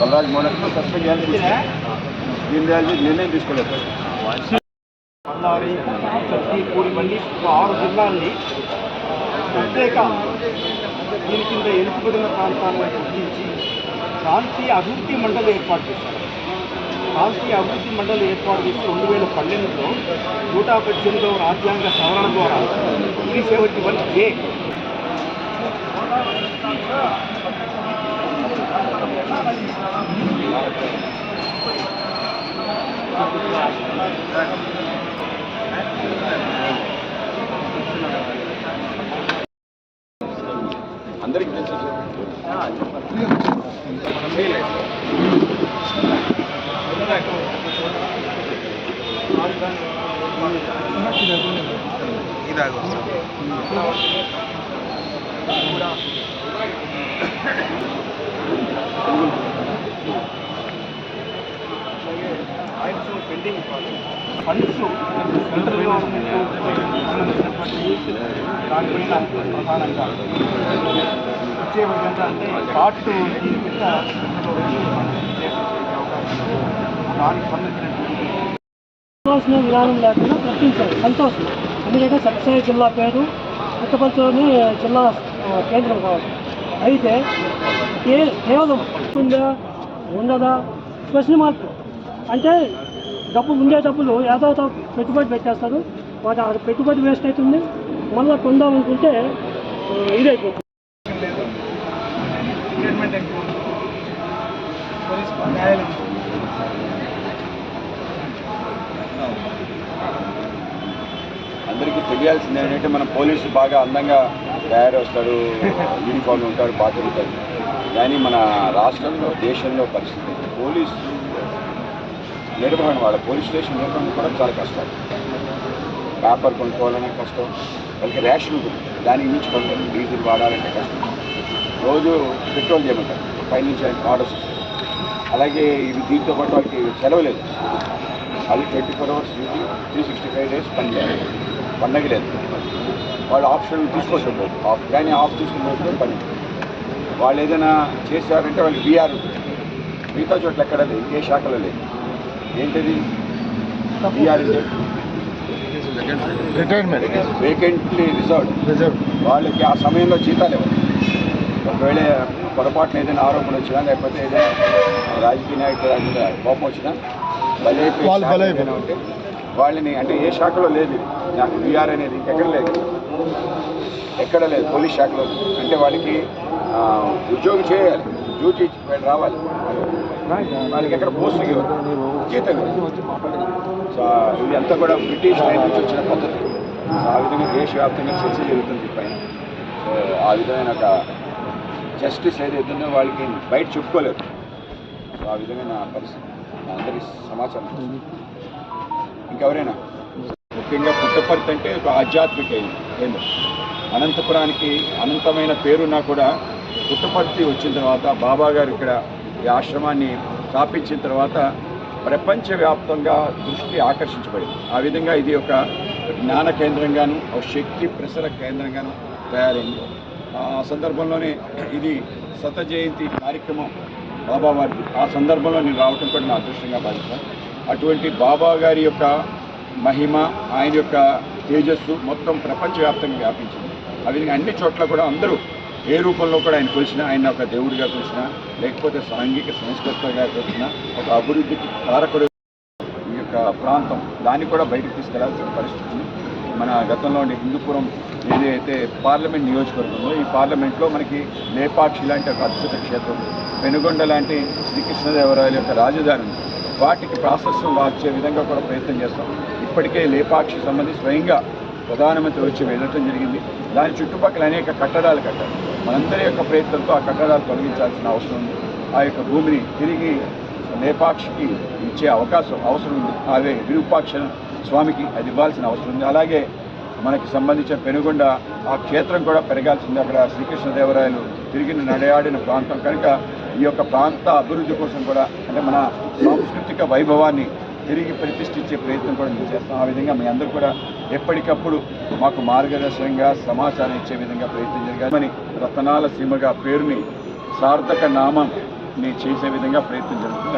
Balraj model suspend చేయాలి దీని చేయాలి నిర్ణయం తీసుకోలేదు బళ్ళారి చర్చి కూడిపల్లి ఒక ఆరు జిల్లాల్ని ప్రత్యేక దీని కింద ఎలుపుబడిన ప్రాంతాలను గుర్తించి ప్రాంతీయ అభివృద్ధి మండలి ఏర్పాటు చేశారు. రాష్ట్రీయ అభివృద్ధి మండలి ఏర్పాటు చేసి రెండు వేల పన్నెండులో నూట పద్దెనిమిదవ రాజ్యాంగ సవరణ ద్వారా త్రీ సెవెంటీ వన్ ఏ అందరికీ తెలుసు funds pending funds central government దానిపైన ప్రధానంగా వచ్చే విధంగా అంటే పార్ట్ దీని కింద దానికి సంబంధించినటువంటి కావాల్సిన విధానం లేకుండా ప్రకటించారు సంతోషం. ఎందుకంటే సత్యసాయి జిల్లా పేరు పుట్టపర్తిలోని జిల్లా కేంద్రం కావాలి. అయితే ఏ కేవలం ఉందా? ఉండదా? ప్రశ్న మార్పు. అంటే డబ్బు ఉండే డబ్బులు ఏదో పెట్టుబడి పెట్టేస్తారు. వాటి ఆ పెట్టుబడి వేస్ట్ అవుతుంది. మళ్ళీ కొందామనుకుంటే ఇదైపోతుంది. ఎక్కువ. పోలీస్ న్యాయాలయం. అందరికీ తెలియాల్సింది ఏంటంటే మన పోలీసు బాగా అందంగా తయారొస్తారు యూనిఫామ్ ఉంటారు బాధ్యత ఉంటారు. కానీ మన రాష్ట్రంలో దేశంలో పరిస్థితి పోలీసు నిర్వహణ వాళ్ళ పోలీస్ స్టేషన్ నిర్వహణ కూడా చాలా కష్టం. పేపర్ కొనుక్కోవాలనే కష్టం వాళ్ళకి రేషన్ ఉంటుంది. దానికి మించి కొంటారు డీజిల్ వాడాలంటే కష్టం. రోజు పెట్రోల్ చేయమంటారు. పైనుంచి ఆయన ఆర్డర్స్ అలాగే ఇవి దీంతో పాటు వాళ్ళకి సెలవు లేదు. అది twenty four hours duty three sixty five days పనిచేయాలి పండగ లేదు వాళ్ళు ఆప్షన్ తీసుకోవచ్చు ఆఫ్ కానీ ఆఫ్ తీసుకున్నప్పుడు పని. వాళ్ళు ఏదైనా చేశారంటే వాళ్ళకి బీఆర్. మిగతా చోట్ల ఎక్కడ లేదు. ఏ శాఖలో లేదు. ఏంటిది? BR retirement vacantly reserve reserve వాళ్ళకి ఆ సమయంలో జీతాలు ఇవ్వాలి ఒకవేళ పొరపాటున ఏదైనా ఆరోపణ వచ్చినా లేకపోతే ఏదైనా రాజకీయ నాయకుల కోపం వచ్చినా బలైపోయి వాళ్ళు ఉంటే వాళ్ళని అంటే ఏ శాఖలో లేదు. నాకు బీఆర్ అనేది ఎక్కడ లేదు. ఎక్కడ లేదు. పోలీస్ శాఖలో. అంటే వాళ్ళకి ఉద్యోగం చేయాలి. డ్యూటీ వీళ్ళు రావాలి. వాళ్ళకి ఎక్కడ పోస్టింగ్ ఇవ్వాలి జీతం సో ఇది అంతా కూడా బ్రిటిష్ టైం నుంచి వచ్చిన పద్ధతి. సో ఆ విధంగా దేశవ్యాప్తంగా చర్చ జరుగుతుంది పైన. సో ఆ విధమైన ఒక జస్టిస్ ఏదైతే వాళ్ళకి బయట చెప్పుకోలేదు. సో ఆ విధమైన పరిస్థితి. నా అందరి సమాచారం. ఇంకెవరైనా? ముఖ్యంగా పుట్టపర్తి అంటే ఒక ఆధ్యాత్మిక కేంద్రం. అనంతపురానికి అనంతమైన పేరున్నా కూడా పుట్టపర్తి వచ్చిన తర్వాత బాబా గారు ఇక్కడ ఈ ఆశ్రమాన్ని స్థాపించిన తర్వాత ప్రపంచవ్యాప్తంగా దృష్టి ఆకర్షించబడింది. ఆ విధంగా ఇది ఒక జ్ఞాన కేంద్రంగాను ఒక శక్తి ప్రసర కేంద్రంగాను తయారైంది. ఆ సందర్భంలోనే ఇది శత జయంతి కార్యక్రమం బాబా వారి ఆ సందర్భంలో నేను రావటం కూడా నా అదృష్టంగా భావిస్తాను. అటువంటి బాబా గారి యొక్క మహిమ ఆయన యొక్క తేజస్సు మొత్తం ప్రపంచవ్యాప్తంగా వ్యాపించింది. అవి అన్ని చోట్ల కూడా అందరూ ఏ రూపంలో కూడా ఆయన కొలిసినా ఆయన ఒక దేవుడిగా కొలిసినా లేకపోతే సాంఘిక సంస్కృతంగా కొలిసినా ఒక అభివృద్ధికి కారకుడు ఈ యొక్క ప్రాంతం దాన్ని కూడా బయటకు తీసుకెళ్ళాల్సిన పరిస్థితి మన గతంలో ఉండే హిందూపురం ఏదైతే పార్లమెంట్ నియోజకవర్గంలో ఈ పార్లమెంట్లో మనకి లేపాక్షి లాంటి ఒక అద్భుత క్షేత్రం పెనుగొండ లాంటి శ్రీకృష్ణదేవరాయల యొక్క రాజధాని వాటికి ప్రాశస్యం వచ్చే విధంగా కూడా ప్రయత్నం చేస్తాం. ఇప్పటికే లేపాక్షి సంబంధించి స్వయంగా ప్రధానమంత్రి వచ్చి వెళ్ళటం జరిగింది. దాని చుట్టుపక్కల అనేక కట్టడాలు కట్టారు. మనందరి యొక్క ప్రయత్నంతో ఆ కట్టడాలు తొలగించాల్సిన అవసరం ఉంది. ఆ యొక్క భూమిని తిరిగి లేపాక్షికి ఇచ్చే అవకాశం అవసరం ఉంది. అదే విరూపాక్ష స్వామికి అది ఇవ్వాల్సిన అవసరం ఉంది. అలాగే మనకి సంబంధించిన పెనుగొండ ఆ క్షేత్రం కూడా పెరగాల్సింది. అక్కడ శ్రీకృష్ణదేవరాయలు తిరిగి నడయాడిన ప్రాంతం. కనుక ఈ యొక్క ప్రాంత అభివృద్ధి కోసం కూడా అంటే మన సాంస్కృతిక వైభవాన్ని తిరిగి ప్రతిష్ఠించే ప్రయత్నం కూడా మేము చేస్తాం. ఆ విధంగా మీ అందరూ కూడా ఎప్పటికప్పుడు మాకు మార్గదర్శనంగా సమాచారం ఇచ్చే విధంగా ప్రయత్నం జరగాలి రతనాల సీమగా పేరుని సార్థక నామం చేసే విధంగా ప్రయత్నం జరుగుతుంది.